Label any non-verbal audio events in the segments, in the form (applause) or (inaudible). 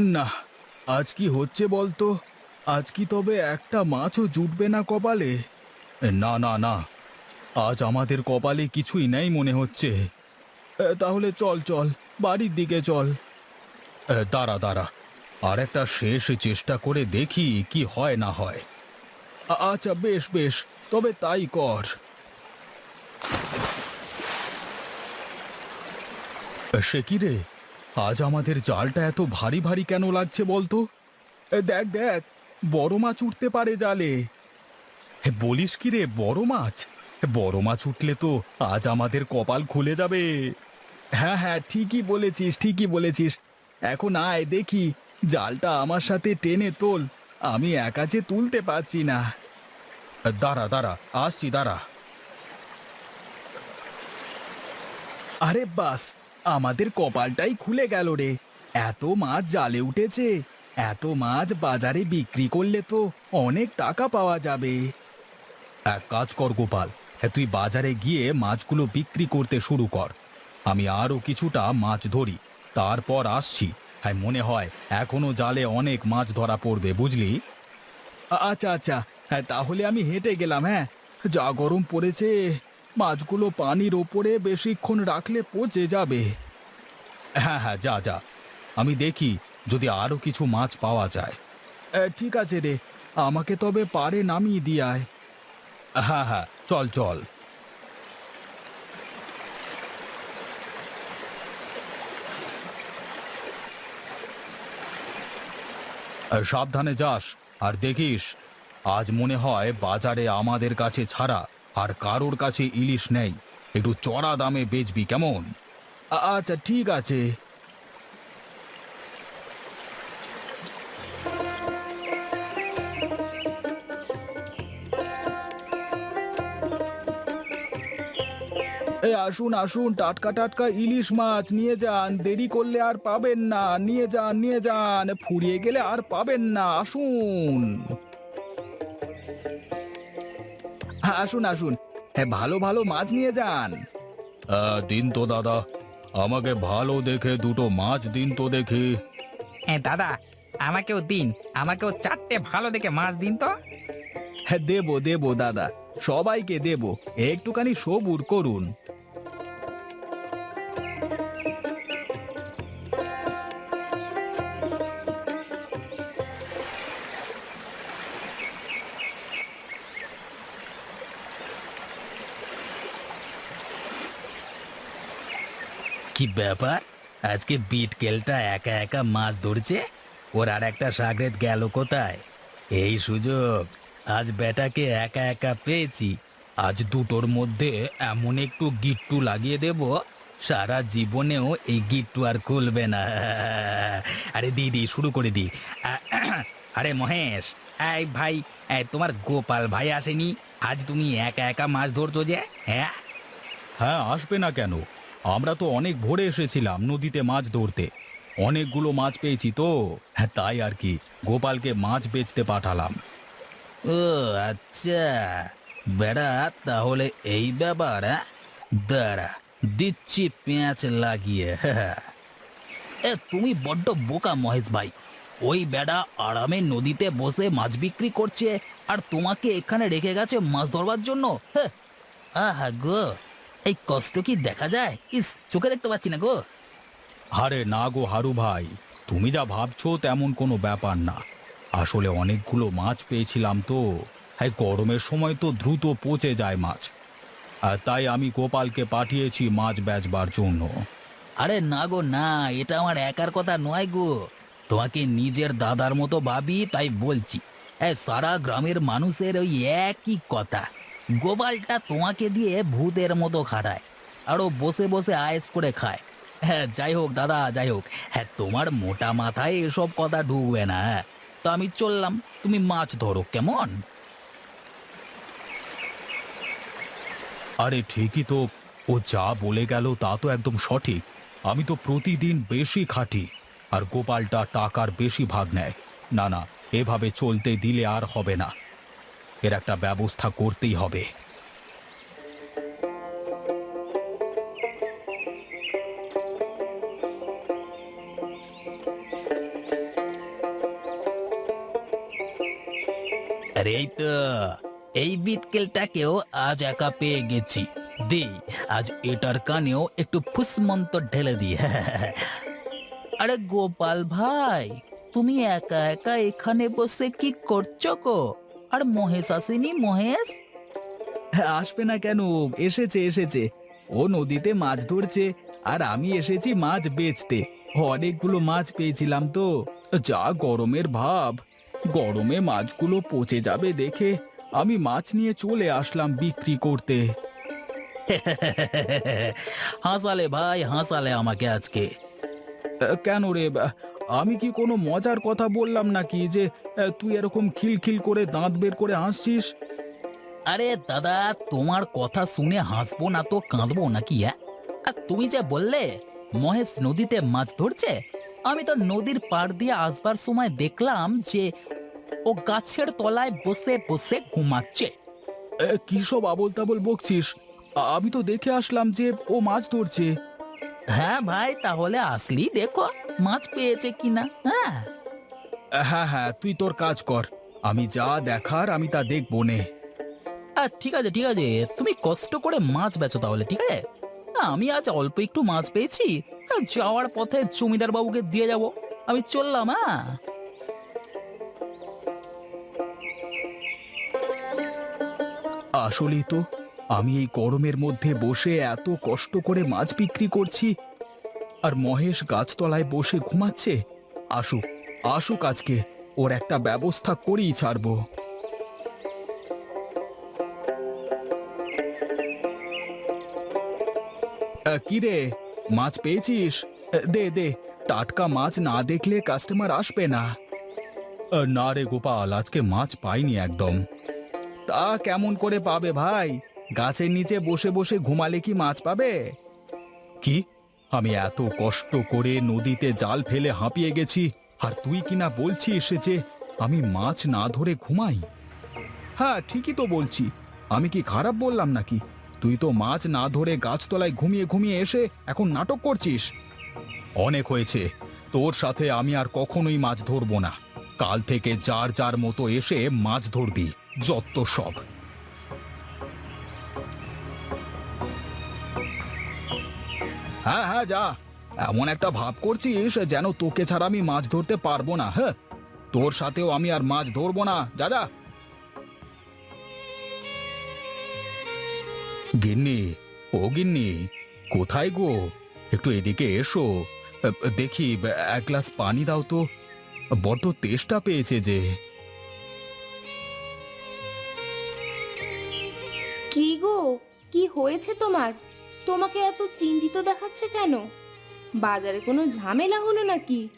না, আজ কি হচ্ছে বলতো? আজ কি তবে একটা মাছও জুটবে না কপালে? না না না, আজ আমাদের কপালে কিছুই নেই মনে হচ্ছে। তাহলে চল চল, বাড়ির দিকে চল। দাঁড়া দাঁড়া আর একটা শেষ চেষ্টা করে দেখি কি হয় না হয়। আচ্ছা বেশ বেশ, তবে তাই কর। সে কি রে? আজ আমাদের জালটা এত ভারী ভারী কেন লাগছে বলতো? এ, দেখ দেখ বড় মাছ উঠতে পারে জালে। বলিস কি রে বড় মাছ? বড় মাছ উঠলে তো আজ আমাদের কপাল খুলে যাবে। হ্যাঁ হ্যাঁ ঠিকই বলেছিস ঠিকই বলেছিস। এখন আয় দেখি জালটা আমার সাথে টেনে তোল। আমি একা যে তুলতে পারছি না। দাঁড়া দাঁড়া আসছি দাঁড়া। আরে বাস আমাদের কপালটাই খুলে গেল রে। এত মাছ জালে উঠেছে, এত মাছ বাজারে বিক্রি করলে তো অনেক টাকা পাওয়া যাবে। এক কাজ কর গোপাল হ্যাঁ তুই বাজারে গিয়ে মাছগুলো বিক্রি করতে শুরু কর। আমি আরও কিছুটা মাছ ধরি, তারপর আসছি। হ্যাঁ মনে হয় এখনও জালে অনেক মাছ ধরা পড়বে, বুঝলি? আচ্ছা আচ্ছা হ্যাঁ তাহলে আমি হেঁটে গেলাম হ্যাঁ। যা গরম পড়েছে মাছগুলো পানির ওপরে বেশিক্ষণ রাখলে পচে যাবে। হ্যাঁ হ্যাঁ যা যা। আমি দেখি যদি আরও কিছু মাছ পাওয়া যায়। ঠিক আছে রে। আমাকে তবে পারে নামিয়ে দিয়ায় হ্যাঁ হ্যাঁ চল চল। সাবধানে যাস। আর দেখিস, আজ মনে হয় বাজারে আমাদের কাছে ছাড়া আর কারোর কাছে ইলিশ নেই। একটু চড়া দামে বেচবি কেমন? আচ্ছা ঠিক আছে। আসুন আসুন, টাটকা টাটকা ইলিশ মাছ নিয়ে যান। দেরি করলে আর পাবেন না। নিয়ে যান নিয়ে যান। ফুরিয়ে গেলে আর পাবেন না। আসুন। আসুন আসুন। হ্যাঁ ভালো ভালো মাছ নিয়ে যান। দিন তো দাদা। আমাকে ভালো দেখে দুটো মাছ দিন তো দেখি। হ্যাঁ দাদা আমাকেও দিন। আমাকেও চারটে ভালো দেখে মাছ দিন তো। হ্যাঁ দেবো দেবো দাদা। সবাইকে দেবো। একটুখানি সবুর করুন। ব্যাপার? আজকে বিটকেলটা একা একা মাছ ধরছে? ওর আর একটা সাগরেত গেল কোথায়? এই সুযোগ, আজ বেটাকে একা একা পেয়েছি। আজ দুটোর মধ্যে এমন একটু গিট্টু লাগিয়ে দেব, সারা জীবনেও এই গিট্টু আর খুলবে না। আরে দিদি শুরু করে দি। আরে মহেশ, এই ভাই তোমার গোপাল ভাই আসেনি? আজ তুমি একা একা মাছ ধরছো যে হ্যাঁ? হ্যাঁ আসবে না কেন? আমরা তো অনেক ভোরে এসেছিলাম নদীতে মাছ ধরতে। অনেকগুলো মাছ পেয়েছি তো। হ্যাঁ তাই আর কি। গোপালকে মাছ বেচতে পাঠালাম। ও আচ্ছা। বেড়া, তাহলে এই ব্যাপার হ্যাঁ? দাঁড়া, দিচ্ছি পেঁয়াজ লাগিয়ে এ, তুমি বড্ড বোকা, মহেশ ভাই। ওই বেড়া আরামে নদীতে বসে মাছ বিক্রি করছে আর তোমাকে এখানে রেখে গেছে মাছ ধরবার জন্য হ্যাঁ। আহা গো। এই কষ্ট কি দেখা যায়? ইস চোখে দেখতে পাচ্ছি না গো। আরে না গো হারু ভাই তুমি যা ভাবছ তেমন কোনো ব্যাপার না। আসলে অনেকগুলো মাছ পেয়েছিলাম তো। হ্যাঁ গরমের সময় তো দ্রুত পচে যায় মাছ। আর তাই আমি গোপালকে পাঠিয়েছি মাছ বেচবার জন্য। আরে না গো না এটা আমার একার কথা নয় গো। তোমাকে নিজের দাদার মতো ভাবি তাই বলছি। এ সারা গ্রামের মানুষের ওই একই কথা। গোপালটা তোমাকে দিয়ে ভূতের মতো খাটায় আরও বসে বসে আয়েস করে খায়। হ্যাঁ যাই হোক দাদা, যাই হোক। হ্যাঁ তোমার মোটা মাথায় এসব কথা ঢুকবে না। হ্যাঁ তো আমি চললাম, তুমি মাছ ধরো, কেমন? আরে ঠিকই তো, ও যা বলে গেল তা তো একদম সঠিক। আমি তো প্রতিদিন বেশি খাটি, আর গোপালটা টাকার বেশি ভাগ নেয়। না না, এভাবে চলতে দিলে আর হবে না। এর একটা ব্যবস্থা করতেই হবে। এই তো এই আজ একা পেয়ে গেছি। দি, আজ এটার কানেও একটু ফুসমন্ত ঢেলে দি। (laughs) আরে গোপাল ভাই, তুমি একা একা এখানে বসে কি করছ গো? আর মহেশ আসেনি মহেশ? হ্যাঁ, আসবে না কেন? এসেছে এসেছে। ও নদীতে মাছ ধরছে আর আমি এসেছি মাছ বেচতে। অনেকগুলো মাছ পেয়েছিলাম তো। যা গরমের ভাব। গরমে মাছগুলো পচে যাবে দেখে আমি মাছ নিয়ে চলে আসলাম বিক্রি করতে। (laughs) হাসালে ভাই হাসালে আমাকে আজকে। কেন রে? আমি কি কোনো মজার কথা বললাম নাকি যে আহ, তুই এরকম খিলখিল করে দাঁত বের করে হাসছিস? আরে দাদা তোমার কথা শুনে হাসবো না তো কাঁদবো নাকি হ্যাঁ? আর তুমি যে বললে মহেশ নদীতে মাছ ধরছে আমি তো নদীর পাড় দিয়ে আসবার সময় দেখলাম যে ও গাছের তলায় বসে বসে ঘুমাচ্ছে। কি সব আবল তাবল বকছিস? আ- আমি তো দেখে আসলাম যে ও মাছ ধরছে। হ্যাঁ ভাই তাহলে আসলি দেখো মাছ পেয়েছে কিনা হ্যাঁ? হ্যাঁ হ্যাঁ তুই তোর কাজ কর। আমি যা দেখার আমি তা দেখব নে। আর ঠিক আছে ঠিক আছে। তুমি কষ্ট করে মাছ বেচো তাহলে ঠিক আছে? আমি আজ অল্প একটু মাছ পেয়েছি যাওয়ার পথে জমিদার বাবুকে দিয়ে যাব। আমি চললাম হ্যাঁ আসলেই তো আমি এই গরমের মধ্যে বসে এত কষ্ট করে মাছ বিক্রি করছি। আর মহেশ গাছতলায় বসে ঘুমাচ্ছে। আসুক আসুক আজকে ওর একটা ব্যবস্থা করেই ছাড়বো। আহ, কি রে? মাছ পেয়েছিস? দে দে। টাটকা মাছ না দেখলে কাস্টমার আসবে না। না রে গোপাল আজকে মাছ পাইনি একদম। তা কেমন করে পাবে ভাই? গাছের নিচে বসে বসে ঘুমালে কি মাছ পাবে? কি? আমি এত কষ্ট করে নদীতে জাল ফেলে হাঁপিয়ে গেছি, আর তুই কিনা বলছিস যে আমি মাছ না ধরে ঘুমাই? হ্যাঁ ঠিকই তো বলছি। আমি কি খারাপ বললাম নাকি? তুই তো মাছ না ধরে গাছতলায় ঘুমিয়ে ঘুমিয়ে এসে এখন নাটক করছিস। অনেক হয়েছে। তোর সাথে আমি আর কখনোই মাছ ধরবো না। কাল থেকে যার যার মতো এসে মাছ ধরবি, যত সব। হ্যাঁ হ্যাঁ যা। এমন একটা ভাব করছিস যেন তোকে ছাড়া আমি মাছ ধরতে পারব না হ্যাঁ? তোর সাথেও আমি আর মাছ ধরবো না। যা যা। গিন্নি, ও গিন্নি, কোথায় গো? একটু এদিকে এসো। দেখি, এক গ্লাস পানি দাও তো। বড্ড তেষ্টা পেয়েছে যে। কি গো? কি হয়েছে তোমার? তোমাকে এত চিন্তিত দেখাচ্ছে কেন? বাজারে কোনো ঝামেলা হলো নাকি?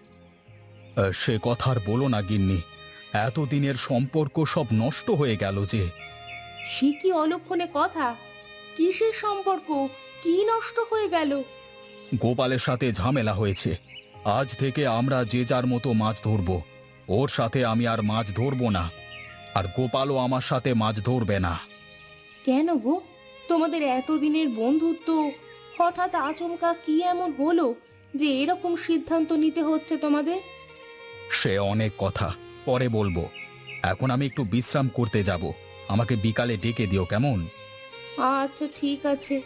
সে কথা আর বলো না গিন্নি। এতদিনের সম্পর্ক সব নষ্ট হয়ে গেল যে। সে কি অলক্ষণে কথা? কিসের সম্পর্ক? কি নষ্ট হয়ে গেল? গোপালের সাথে ঝামেলা হয়েছে। আজ থেকে আমরা যে যার মতো মাছ ধরবো। ওর সাথে আমি আর মাছ ধরবো না। আর গোপালও আমার সাথে মাছ ধরবে না। কেন গো? তোমাদের এতদিনের বন্ধুত্ব হঠাৎ আচমকা কি এমন হলো যে এরকম সিদ্ধান্ত নিতে হচ্ছে তোমাদের? সে অনেক কথা পরে বলব। এখন আমি একটু বিশ্রাম করতে যাব। আমাকে বিকালে ডেকে দিও কেমন? আচ্ছা ঠিক আছে।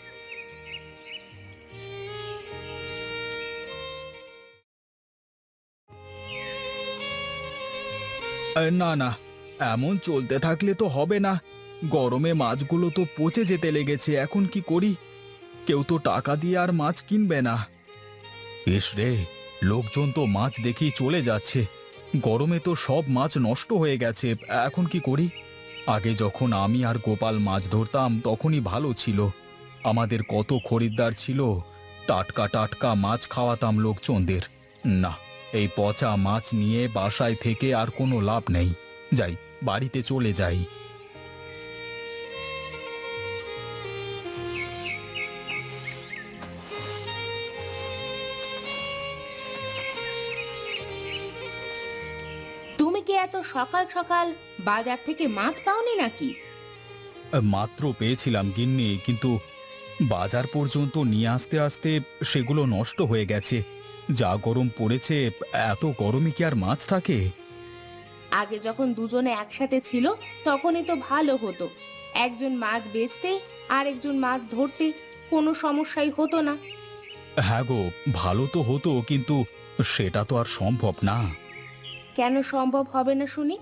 না না এমন চলতে থাকলে তো হবে না। গরমে মাছগুলো তো পচে যেতে লেগেছে, এখন কি করি? কেউ তো টাকা দিয়ে আর মাছ কিনবে না। ইস রে, লোকজন তো মাছ দেখেই চলে যাচ্ছে। গরমে তো সব মাছ নষ্ট হয়ে গেছে, এখন কি করি? আগে যখন আমি আর গোপাল মাছ ধরতাম, তখনই ভালো ছিল। আমাদের কত খরিদ্দার ছিল, টাটকা টাটকা মাছ খাওয়াতাম লোকজনদের। না, এই পচা মাছ নিয়ে বাসায় থেকে আর কোনো লাভ নেই। যাই, বাড়িতে চলে যাই। কি এত সকাল সকাল বাজার থেকে মাছ পাওনি নাকি? মাত্র পেয়েছিলাম গিন্নি কিন্তু বাজার পর্যন্ত নিয়ে আসতে আসতে সেগুলো নষ্ট হয়ে গেছে। যা গরম পড়েছে এত গরমে কি আর মাছ থাকে? আগে যখন দুজনে একসাথে ছিল তখনই তো ভালো হতো। একজন মাছ বেচতে আরেকজন মাছ ধরতে কোনো সমস্যাই হতো না। হ্যাঁ গো ভালো তো হতো কিন্তু সেটা তো আর সম্ভব না। কেন সম্ভব হবে না শুনি?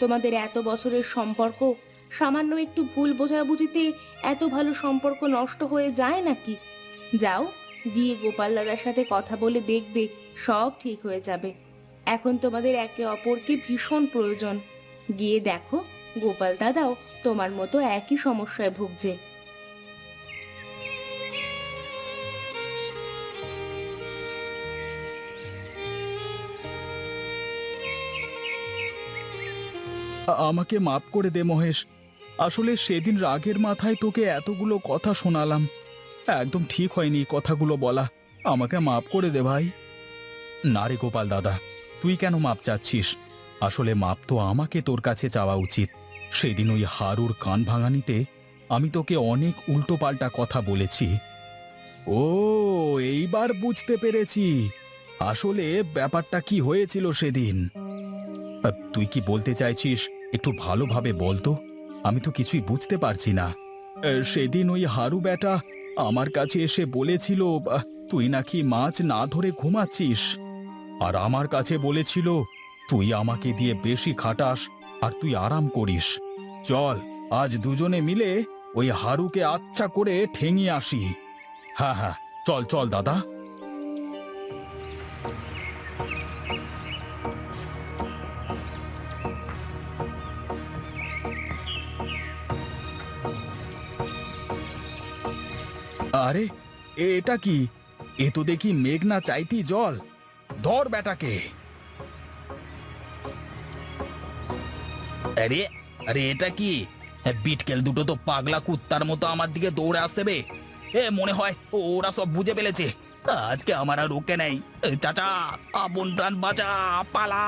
তোমাদের এত বছরের সম্পর্ক, সামান্য একটু ভুল বোঝাবুঝিতে এত ভালো সম্পর্ক নষ্ট হয়ে যায় নাকি? যাও, গিয়ে গোপাল দাদার সাথে কথা বলে দেখবে, সব ঠিক হয়ে যাবে। এখন তোমাদের একে অপরকে ভীষণ প্রয়োজন। গিয়ে দেখো, গোপাল দাদাও তোমার মতো একই সমস্যায় ভুগছে। আমাকে মাপ করে দে, মহেশ। আসলে সেদিন রাগের মাথায় তোকে এতগুলো কথা শোনালাম। একদম ঠিক হয়নি কথাগুলো বলা। আমাকে মাপ করে দে, ভাই। না রে গোপাল দাদা, তুই কেন মাপ চাচ্ছিস? আসলে মাপ তো আমাকে তোর কাছে চাওয়া উচিত। সেদিন ওই হারুর কান ভাঙানিতে আমি তোকে অনেক উল্টোপাল্টা কথা বলেছি। ও, এইবার বুঝতে পেরেছি। আসলে ব্যাপারটা কি হয়েছিল সেদিন? তুই কি বলতে চাইছিস? একটু ভালোভাবে বলতো আমি তো কিছুই বুঝতে পারছি না। সেদিন ওই হারু বেটা আমার কাছে এসে বলেছিল তুই নাকি মাছ না ধরে ঘুমাচ্ছিস? আর আমার কাছে বলেছিল, তুই আমাকে দিয়ে বেশি খাটাস আর তুই আরাম করিস। চল, আজ দুজনে মিলে ওই হারুকে আচ্ছা করে ঠেঙিয়ে আসি। হ্যাঁ হ্যাঁ চল চল, দাদা। আরে, এটা কি? এ তো দেখি মেঘ না চাইতি জল। ধর বেটাকে আরে আরে, এটা কি? বিটকেল দুটো তো পাগলা কুত্তার মতো আমার দিকে দৌড়ে আসছে বে। এ, মনে হয় ওরা সব বুঝে ফেলেছে। আজকে আমার আর রোকে নেই। চাচা, আপন প্রাণ বাঁচা, পালা।